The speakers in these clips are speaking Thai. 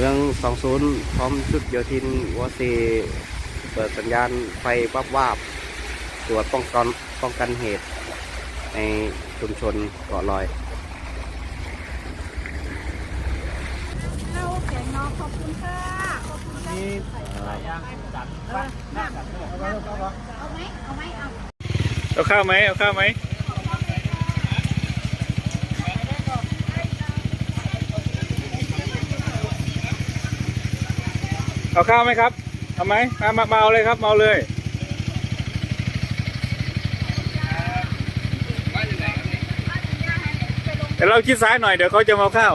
เมืองสองศูนย์พร้อมชุดโยธินวสีเปิดสัญญาณไฟวับวาบตรวจป้องกันป้องกันเหตุ ในชุมชนเกาะลอยเข้าแข็งน้องขอบคุณค่ะ ขอบคุณค่ะนี่อะไรยังจัดเออน้ำเอาไหมเอาไหมเอาไหมเอาเอาข้าวไหมเอาข้าวไหม เอาข้าวไหมครับเอาไหมมามามาเอาเลยครับมาเอาเดี๋ยวเราชิดซ้ายหน่อยเดี๋ยวเขาจะมาข้าว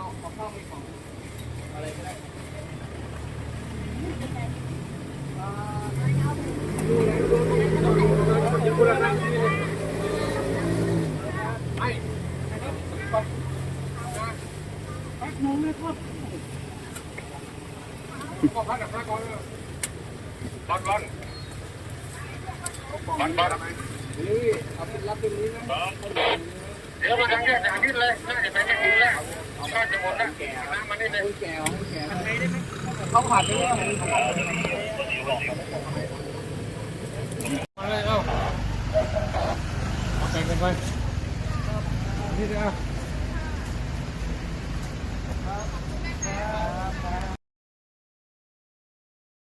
เอาข้าว แล้วมาทางแยกจากนี้เลย น่าจะไปไม่ถึงแล้ว น่าจะหมดแล้วน้ำมันนี่เลยเอาเลยเอาเอาไปกันไปนี่เด้อ